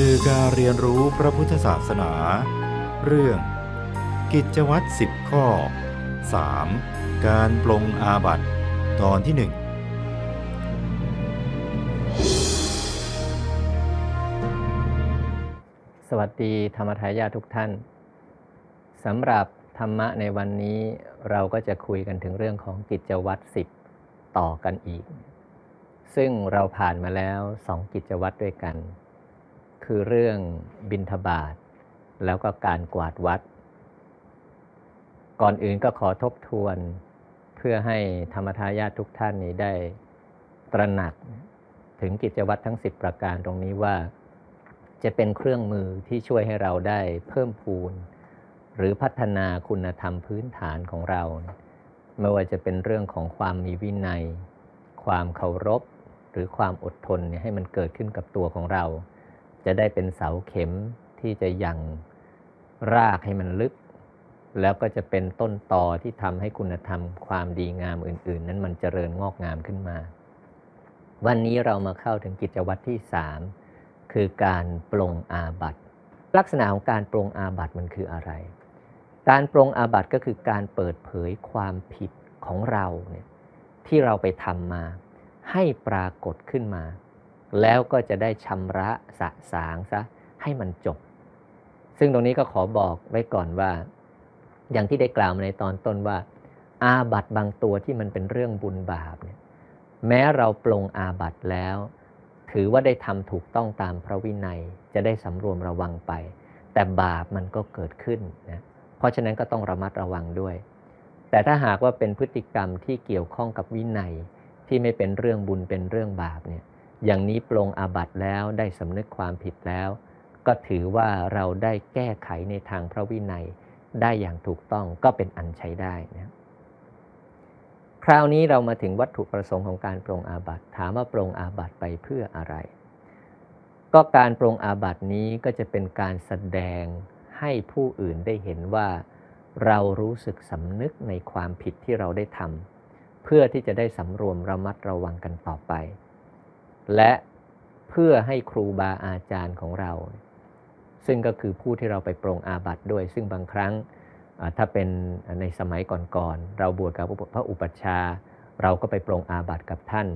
สื่อการเรียนรู้พระพุทธศาสนา เรื่อง กิจวัตรสิบข้อ 3. การปลงอาบัติตอนที่หนึ่งสวัสดีธรรมทายาททุกท่านสำหรับธรรมะในวันนี้เราก็จะคุยกันถึงเรื่องของกิจวัตรสิบต่อกันอีก ซึ่งเราผ่านมาแล้วสองกิจวัตรด้วยกัน คือเรื่องบินทบาทแล้วก็การกวาดวัด ก่อนอื่นก็ขอทบทวนเพื่อให้ธรรมทายาททุกท่านนี้ได้ตระหนักถึงกิจวัตรทั้ง 10 ประการตรงนี้ว่า จะเป็นเครื่องมือที่ช่วยให้เราได้เพิ่มพูน หรือพัฒนาคุณธรรมพื้นฐานของเรา ไม่ว่าจะเป็นเรื่องของความมีวินัย ความเคารพ หรือความอดทนให้มันเกิดขึ้นกับตัวของเรา จะได้เป็นเสาเข็มที่จะยังรากให้มันลึก แล้วก็จะเป็นต้นตอที่ทำให้คุณธรรมความดีงามอื่น ๆ นั้นมันเจริญงอกงามขึ้นมา วันนี้เรามาเข้าถึงกิจวัตรที่3คือการปลงอาบัติลักษณะของการปลงอาบัติมันคืออะไร การปลงอาบัติก็คือการเปิดเผยความผิดของเราเนี่ยที่เราไปทำมาให้ปรากฏขึ้นมา แล้วก็จะได้ชำระสะสางซะให้มันจบ ซึ่งตรงนี้ก็ขอบอกไว้ก่อนว่า อย่างที่ได้กล่าวมาในตอนต้นว่า อาบัตบางตัวที่มันเป็นเรื่องบุญบาปเนี่ยแม้เราปลงอาบัตแล้ว ถือว่าได้ทำถูกต้องตามพระวินัยจะได้สำรวมระวังไป แต่บาปมันก็เกิดขึ้นนะเพราะฉะนั้นก็ต้องระมัดระวังด้วย แต่ถ้าหากว่าเป็นพฤติกรรมที่เกี่ยวข้องกับวินัยที่ไม่เป็นเรื่องบุญเป็นเรื่องบาปเนี่ย อย่างนี้ปลงอาบัติแล้วได้สำนึกความผิดแล้ว ก็ถือว่าเราได้แก้ไขในทางพระวินัยได้อย่างถูกต้องก็เป็นอันใช้ได้นะคราวนี้เรามาถึงวัตถุประสงค์ของการปรงอาบัติถามว่าปรงอาบัติไปเพื่ออะไร ก็การปรงอาบัตินี้ก็จะเป็นการแสดงให้ผู้อื่นได้เห็นว่า เรารู้สึกสำนึกในความผิดที่เราได้ทำเพื่อที่จะได้สำรวมระมัดระวังกันต่อไป และเพื่อให้ครูบาอาจารย์ของเรา ซึ่งก็คือผู้ที่เราไปปรงอาบัติด้วย ซึ่งบางครั้งถ้าเป็นในสมัยก่อนๆเราบวชกับพระอุปัชฌาย์เราก็ไปปรงอาบัติกับท่าน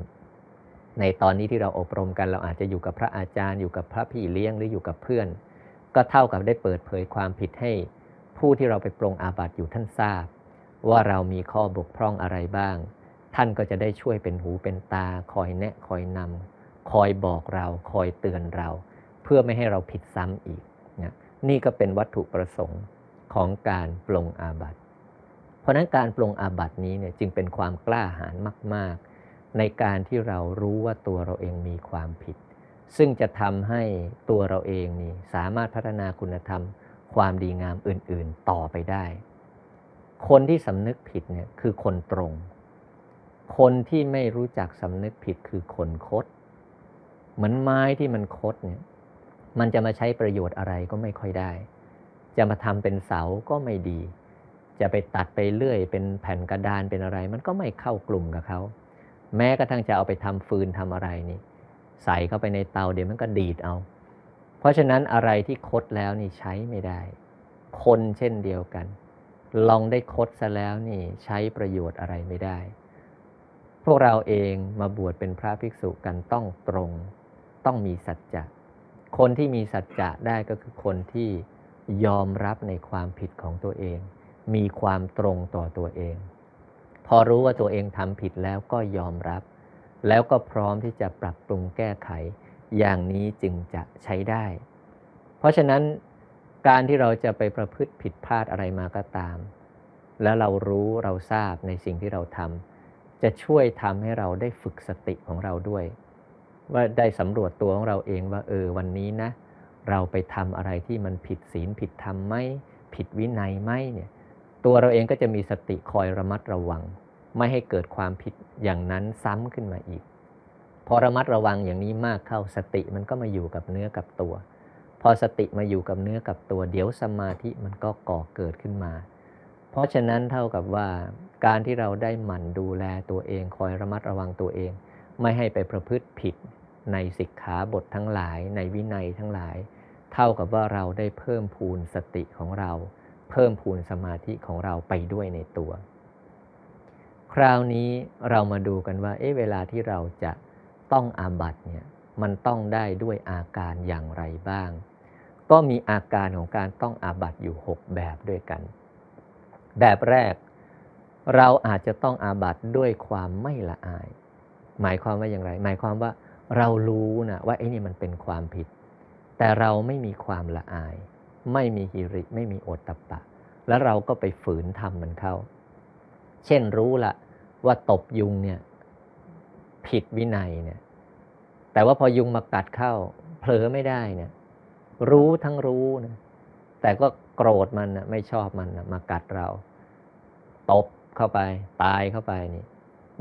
ในตอนนี้ที่เราอบรมกันเราอาจจะอยู่กับพระอาจารย์อยู่กับพระพี่เลี้ยงหรืออยู่กับเพื่อน ก็เท่ากับได้เปิดเผยความผิดให้ ผู้ที่เราไปปรงอาบัติอยู่ท่านทราบ ว่าเรามีข้อบกพร่องอะไรบ้าง ท่านก็จะได้ช่วยเป็นหูเป็นตาคอยแนะคอยนำ คอยบอกเราคอยเตือนเรา เพื่อไม่ให้เราผิดซ้ำอีกนะนี่ก็เป็นวัตถุประสงค์ของการปลงอาบัติ เพราะนั้นการปลงอาบัตินี้เนี่ยจึงเป็นความกล้าหาญมาก ๆ ในการที่เรารู้ว่าตัวเราเองมีความผิด ซึ่งจะทำให้ตัวเราเองนี่สามารถพัฒนาคุณธรรม ความดีงามอื่น ๆ ต่อไปได้ คนที่สำนึกผิดเนี่ยคือคนตรง คนที่ไม่รู้จักสำนึกผิดคือคนคด เหมือนไม้ที่มันคดเนี่ยมันจะมาใช้ประโยชน์อะไรก็ไม่ค่อยได้ จะมาทำเป็นเสาก็ไม่ดี จะไปตัดไปเลื่อย เป็นแผ่นกระดานเป็นอะไร มันก็ไม่เข้ากลุ่มกับเขาแม้กระทั่งจะเอาไปทำฟืนทำอะไรนี่ ใส่เข้าไปในเตาเดี๋ยวมันก็ดีดเอา เพราะฉะนั้นอะไรที่คดแล้วนี่ใช้ไม่ได้ คนเช่นเดียวกัน ลองได้คดซะแล้วนี่ใช้ประโยชน์อะไรไม่ได้ พวกเราเองมาบวชเป็นพระภิกษุกันต้องตรง ต้องมีสัจจะคนที่มีสัจจะได้ก็คือคนที่ยอมรับในความผิดของตัวเอง มีความตรงต่อตัวเอง พอรู้ว่าตัวเองทำผิดแล้วก็ยอมรับ แล้วก็พร้อมที่จะปรับปรุงแก้ไข อย่างนี้จึงจะใช้ได้ เพราะฉะนั้นการที่เราจะไปประพฤติผิดพลาดอะไรมาก็ตาม แล้วเรารู้เราทราบในสิ่งที่เราทำจะช่วยทำให้เราได้ฝึกสติของเราด้วย ว่าได้สำรวจตัวของเราเองว่าเออวันนี้นะเราไปทำอะไรที่มันผิดศีลผิดธรรมไหมผิดวินัยไหมเนี่ยตัวเราเองก็จะมีสติคอยระมัดระวัง ไม่ให้เกิดความผิดอย่างนั้นซ้ำขึ้นมาอีก พอระมัดระวังอย่างนี้มากเข้าสติมันก็มาอยู่กับเนื้อกับตัว พอสติมาอยู่กับเนื้อกับตัว เดี๋ยวสมาธิมันก็ก่อเกิดขึ้นมา เพราะฉะนั้นเท่ากับว่าการที่เราได้หมั่นดูแลตัวเองคอยระมัดระวังตัวเอง ไม่ให้ไปประพฤติผิด ในสิกขาบททั้งหลาย ในวินัยทั้งหลาย เท่ากับว่าเราได้เพิ่มพูนสติของเรา เพิ่มพูนสมาธิของเราไปด้วยในตัว คราวนี้เรามาดูกันว่าเอ๊ะเวลาที่เราจะต้องอาบัตเนี่ยมันต้องได้ด้วยอาการอย่างไรบ้าง ก็มีอาการของการต้องอาบัตอยู่ 6 แบบด้วยกัน แบบแรก เราอาจจะต้องอาบัตด้วยความไม่ละอาย หมายความว่าอย่างไร หมายความว่า เรารู้นะว่าไอ้นี่มันเป็นความผิด แต่เราไม่มีความละอาย ไม่มีหิริ ไม่มีโอตตัปปะ แล้วเราก็ไปฝืนทำมันเข้า เช่นรู้ละว่าตบยุงเนี่ยผิดวินัยเนี่ย แต่ว่าพอยุงมากัดเข้า เผลอไม่ได้เนี่ย รู้ทั้งรู้นะแต่ก็โกรธมันนะไม่ชอบมันนะมากัดเรา ตบเข้าไป ตายเข้าไปนี่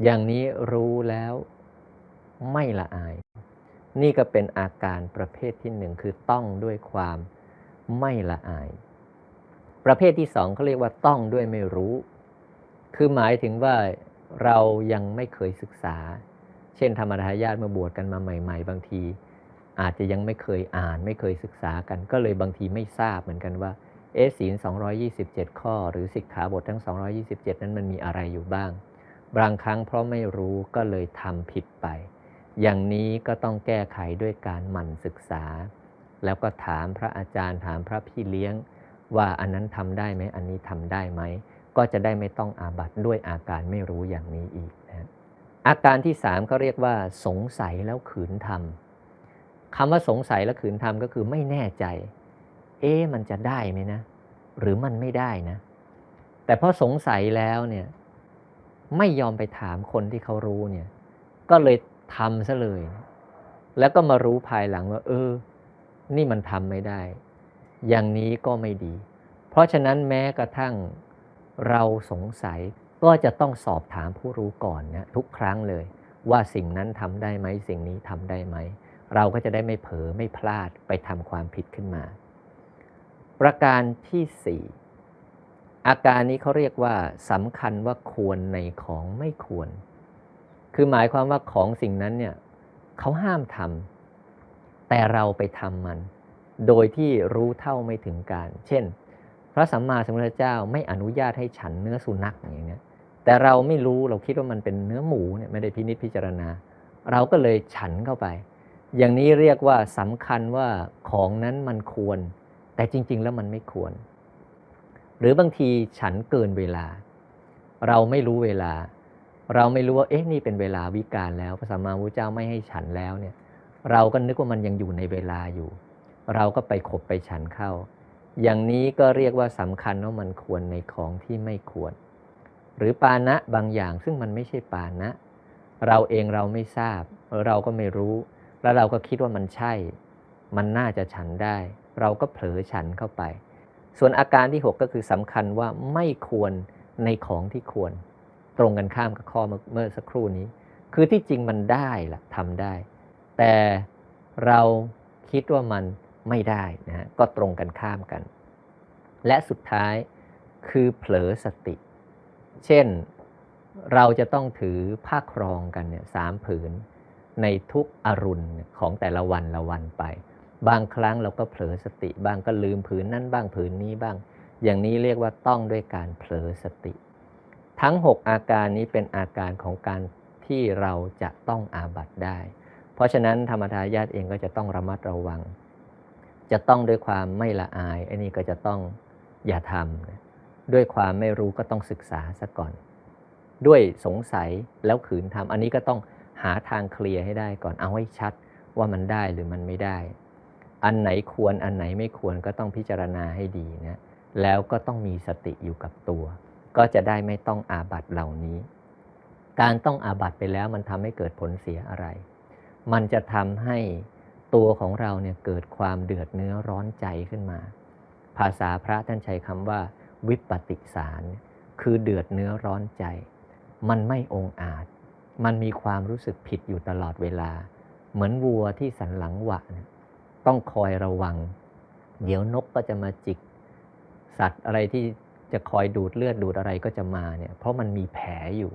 อย่างนี้รู้แล้ว ไม่ละอาย นี่ก็เป็นอาการประเภทที่หนึ่งคือต้องด้วยความไม่ละอาย ประเภทที่สองเขาเรียกว่าต้องด้วยไม่รู้ คือหมายถึงว่าเรายังไม่เคยศึกษา เช่นธรรมทายาทเมื่อบวชกันมาใหม่ ๆ บางที อาจจะยังไม่เคยอ่าน ไม่เคยศึกษากัน ก็เลยบางทีไม่ทราบเหมือนกันว่าเอศีล 227 ข้อ หรือสิกขาบททั้ง 227 นั้นมันมีอะไรอยู่บ้าง บางครั้งเพราะไม่รู้ก็เลยทำผิดไป อย่างนี้ก็ต้องแก้ไขด้วยการหมั่นศึกษา แล้วก็ถามพระอาจารย์ถามพระพี่เลี้ยง ว่าอันนั้นทำได้ไหมอันนี้ทำได้ไหม ก็จะได้ไม่ต้องอาบัตด้วยอาการไม่รู้อย่างนี้อีกนะอาการที่สามเขาเรียกว่า สงสัยแล้วขืนทำคำว่าสงสัยแล้วขืนทำก็คือไม่แน่ใจ เอ๊ะมันจะได้ไหมนะ หรือมันไม่ได้นะ แต่พอสงสัยแล้วเนี่ยไม่ยอมไปถามคนที่เขารู้เนี่ยก็เลย ทำซะเลย แล้วก็มารู้ภายหลังว่า เออ นี่มันทำไม่ได้ อย่างนี้ก็ไม่ดี เพราะฉะนั้นแม้กระทั่งเราสงสัยก็จะต้องสอบถามผู้รู้ก่อนนะทุกครั้งเลย ว่าสิ่งนั้นทำได้ไหมสิ่งนี้ทำได้ไหม เราก็จะได้ไม่เผลอไม่พลาดไปทำความผิดขึ้นมา ประการที่สี่อาการนี้เขาเรียกว่าสำคัญว่าควรในของไม่ควร คือหมายความว่าของสิ่งนั้นเนี่ยเขาห้ามทำแต่เราไปทำมัน โดยที่รู้เท่าไม่ถึงการ เช่น พระสัมมาสัมพุทธเจ้าไม่อนุญาตให้ฉันเนื้อสุนัขอย่างเงี้ยแต่เราไม่รู้เราคิดว่ามันเป็นเนื้อหมูเนี่ยไม่ได้พินิจพิจารณา เราก็เลยฉันเข้าไป อย่างนี้เรียกว่าสำคัญว่าของนั้นมันควร แต่จริง ๆ แล้วมันไม่ควร หรือบางทีฉันเกินเวลา เราไม่รู้เวลา เราไม่รู้ว่าเอ๊ะนี่เป็นเวลาวิกาลแล้วพระสัมมาสัมพุธเจ้าไม่ให้ฉันแล้วเนี่ย เราก็นึกว่ามันยังอยู่ในเวลาอยู่ เราก็ไปขบไปฉันเข้า อย่างนี้ก็เรียกว่าสำคัญว่ามันควรในของที่ไม่ควร หรือปานะบางอย่างซึ่งมันไม่ใช่ปานะ เราเองเราไม่ทราบ เราก็ไม่รู้ แล้วเราก็คิดว่ามันใช่ มันน่าจะฉันได้ เราก็เผลอฉันเข้าไป ส่วนอาการที่ 6 ก็คือสำคัญว่าไม่ควรในของที่ควร ตรงกันข้ามกับข้อเมื่อเมื่อสักครู่นี้ คือที่จริงมันได้ล่ะทำได้ แต่เราคิดว่ามันไม่ได้นะฮะก็ตรงกันข้ามกัน และสุดท้ายคือเผลอสติ เช่นเราจะต้องถือผ้าครองกันเนี่ยสามผืน ในทุกอรุณของแต่ละวันละวันไป บางครั้งเราก็เผลอสติ บ้างก็ลืมผืนนั้นบ้างผืนนี้บ้าง อย่างนี้เรียกว่าต้องด้วยการเผลอสติ ทั้ง 6 อาการนี้เป็นอาการของการที่เราจะต้องอาบัตได้ เพราะฉะนั้นธรรมทายาทเองก็จะต้องระมัดระวัง จะต้องด้วยความไม่ละอายอันนี้ก็จะต้องอย่าทำด้วยความไม่รู้ก็ต้องศึกษาซะก่อน ด้วยสงสัยแล้วขืนทำอันนี้ก็ต้องหาทางเคลียร์ให้ได้ก่อนเอาให้ชัดว่ามันได้หรือมันไม่ได้ อันไหนควรอันไหนไม่ควรก็ต้องพิจารณาให้ดีนะแล้วก็ต้องมีสติอยู่กับตัว ก็จะได้ไม่ต้องอาบัตเหล่านี้ การต้องอาบัตไปแล้วมันทำให้เกิดผลเสียอะไร มันจะทำให้ตัวของเราเนี่ยเกิดความเดือดเนื้อร้อนใจขึ้นมา ภาษาพระท่านใช้คำว่า วิปติสาร คือเดือดเนื้อร้อนใจ มันไม่องอาจ มันมีความรู้สึกผิดอยู่ตลอดเวลา เหมือนวัวที่สันหลังหวะต้องคอยระวัง เดี๋ยวนกก็จะมาจิก สัตว์อะไรที่ จะคอยดูดเลือดดูดอะไรก็จะมาเนี่ยเพราะมันมีแผลอยู่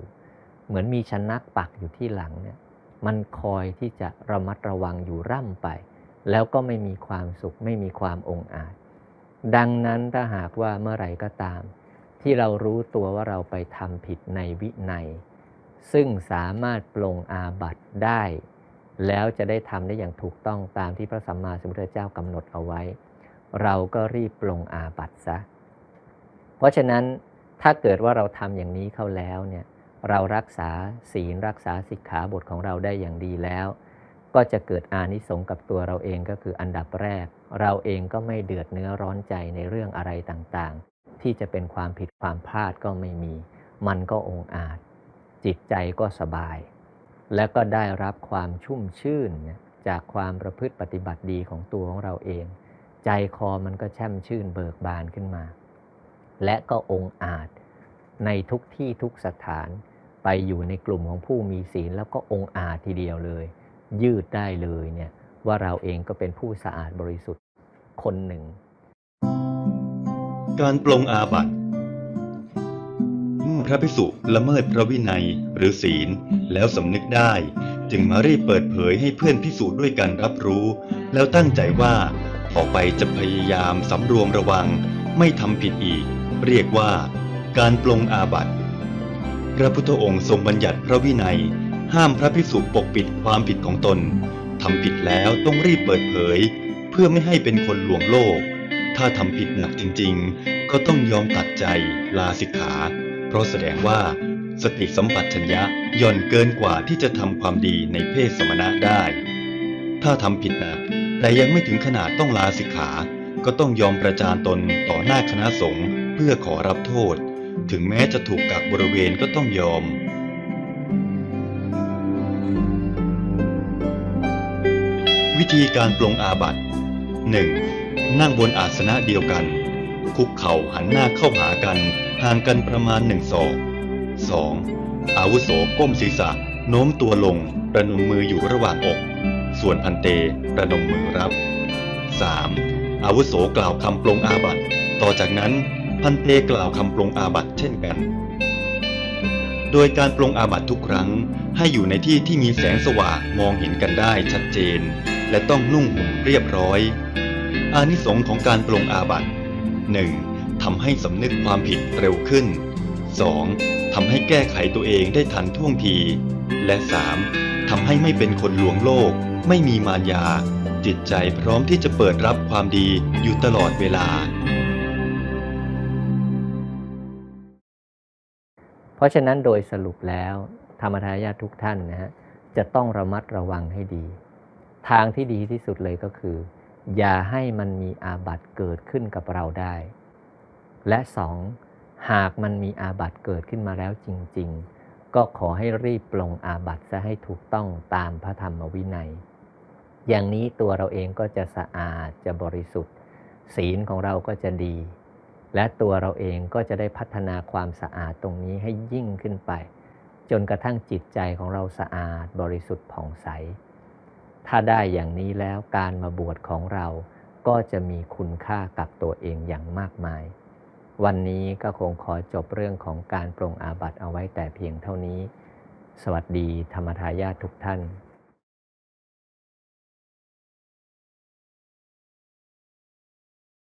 เหมือนมีชนักปักอยู่ที่หลังเนี่ยมันคอยที่จะระมัดระวังอยู่ร่ำไป แล้วก็ไม่มีความสุขไม่มีความองอาจ ดังนั้นถ้าหากว่าเมื่อไหร่ก็ตาม ที่เรารู้ตัวว่าเราไปทำผิดในวินัย ซึ่งสามารถปลงอาบัติได้ แล้วจะได้ทำได้อย่างถูกต้องตามที่พระสัมมาสัมพุทธเจ้ากำหนดเอาไว้ เราก็รีบปลงอาบัติซะ เพราะฉะนั้นถ้าเกิดว่าเราทำอย่างนี้เข้าแล้วเนี่ยเรารักษาศีลรักษาสิกขาบทของเราได้อย่างดีแล้ว ก็จะเกิดอานิสงส์กับตัวเราเองก็คืออันดับแรก เราเองก็ไม่เดือดเนื้อร้อนใจในเรื่องอะไรต่างๆ ที่จะเป็นความผิดความพลาดก็ไม่มี มันก็องอาจ จิตใจก็สบาย และก็ได้รับความชุ่มชื่นจากความประพฤติปฏิบัติดีของตัวของเราเอง ใจคอมันก็แช่มชื่นเบิกบานขึ้นมา และก็องอาจ ในทุกที่ทุกสถานไปอยู่ในกลุ่มของผู้มีศีลแล้วก็องอาจทีเดียวเลย ยืดได้เลยเนี่ยว่าเราเองก็เป็นผู้สะอาดบริสุทธิ์คนหนึ่ง การปลงอาบัติเมื่อพระภิกษุละเมิดพระวินัยหรือศีลแล้วสำนึกได้ จึงมารีบเปิดเผยให้เพื่อนภิกษุด้วยกันรับรู้ แล้วตั้งใจว่าต่อไปจะพยายามสำรวมระวังไม่ทำผิดอีก เรียกว่า การปลงอาบัติ พระพุทธองค์ทรงบัญญัติพระวินัย ห้ามพระภิกษุปกปิดความผิดของตนทำผิดแล้วต้องรีบเปิดเผย เพื่อไม่ให้เป็นคนหลวงโลก ถ้าทำผิดหนักจริงๆ ก็ต้องยอมตัดใจลาสิกขา เพราะแสดงว่า สติสัมปชัญญะหย่อนเกินกว่าที่จะทำความดีในเพศสมณะได้ ถ้าทำผิดหนักแต่ยังไม่ถึงขนาดต้องลาสิกขา ก็ต้องยอมประจานตนต่อหน้าคณะสงฆ์ เพื่อขอรับโทษ ถึงแม้จะถูกกักบริเวณก็ต้องยอม วิธีการปลงอาบัติ 1. นั่งบนอาสนะเดียวกัน คุกเข่าหันหน้าเข้าหากัน ห่างกันประมาณหนึ่งศอก 2. อาวุโสก้มศีรษะ โน้มตัวลง ประนมมืออยู่ระหว่างอก ส่วนพันเตประนมมือรับ 3. อาวุโสกล่าวคำปลงอาบัติ ต่อจากนั้น พันเตกล่าวคำปลงอาบัติเช่นกัน โดยการปลงอาบัติทุกครั้งให้อยู่ในที่ที่มีแสงสว่างมองเห็นกันได้ชัดเจน และต้องนุ่งห่มเรียบร้อย อานิสงส์ของการปลงอาบัติ 1. ทำให้สำนึกความผิดเร็วขึ้น 2. ทำให้แก้ไขตัวเองได้ทันท่วงที และ 3. ทำให้ไม่เป็นคนลวงโลก ไม่มีมารยา จิตใจพร้อมที่จะเปิดรับความดีอยู่ตลอดเวลา เพราะฉะนั้นโดยสรุปแล้ว ธรรมทายาททุกท่านนะฮะจะต้องระมัดระวังให้ดี ทางที่ดีที่สุดเลยก็คือ อย่าให้มันมีอาบัติเกิดขึ้นกับเราได้ และสองหากมันมีอาบัติเกิดขึ้นมาแล้วจริง ๆ ก็ขอให้รีบปลงอาบัติซะให้ถูกต้องตามพระธรรมวินัย อย่างนี้ตัวเราเองก็จะสะอาดจะบริสุทธิ์ ศีลของเราก็จะดี และตัวเราเองก็จะได้พัฒนาความสะอาดตรงนี้ให้ยิ่งขึ้นไป จนกระทั่งจิตใจของเราสะอาดบริสุทธิ์ผ่องใส ถ้าได้อย่างนี้แล้วการมาบวชของเราก็จะมีคุณค่ากับตัวเองอย่างมากมาย วันนี้ก็คงขอจบเรื่องของการปรงอาบัติเอาไว้แต่เพียงเท่านี้ สวัสดีธรรมทายาททุกท่าน